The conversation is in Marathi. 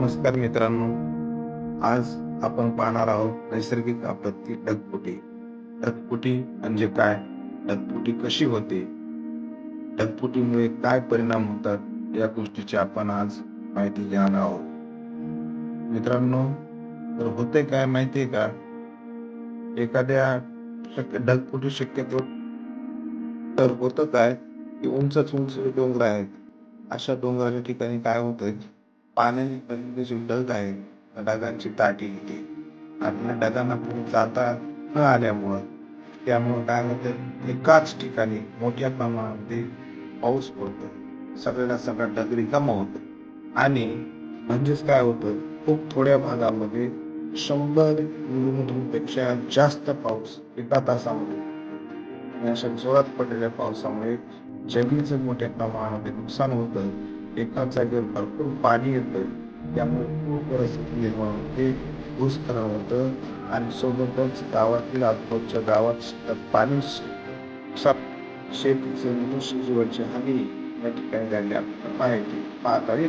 नमस्कार मित्रांनो आज आपण पाहणार आहोत नैसर्गिक आपत्ती ढगफुटी. ढगफुटी म्हणजे काय? ढगफुटी कशी होते? ढगफुटीमुळे काय परिणाम होतात? या गोष्टीची आपण आज माहिती घेणार आहोत. मित्रांनो तर होते काय माहितीये का? एखाद्या शक्य ढगफुटी शक्यतो तर होतं काय की उंचच उंच डोंगर आहेत. अशा डोंगराच्या ठिकाणी काय होतंय? पाण्याची ढग आहे ढगांची दाटी येते. आणि ढगांना पुढे जाता न आल्यामुळं त्यामुळं काय होतं एकाच ठिकाणी मोठ्या प्रमाणामध्ये पाऊस पडतो. सगळ्याला सगळा ढग रिकामा होतो. आणि म्हणजेच काय होतं खूप थोड्या भागामध्ये शंभर मिलीमीटरपेक्षा जास्त पाऊस एका तासामध्ये अशा जोरात पडलेल्या पावसामुळे जमिनीचं मोठ्या प्रमाणामध्ये नुकसान होतं. एका जागेवर भरपूर पाणी येतं. त्यामुळे पूर परिस्थिती निर्माण होते. भूस्खलन होतं आणि सोबतच गावातील आजूबाजूच्या गावात सुद्धा पाणी शेतीचे मनुष्य जीवाची हानी या ठिकाणी झाली. आपल्याला माहिती पाहता येते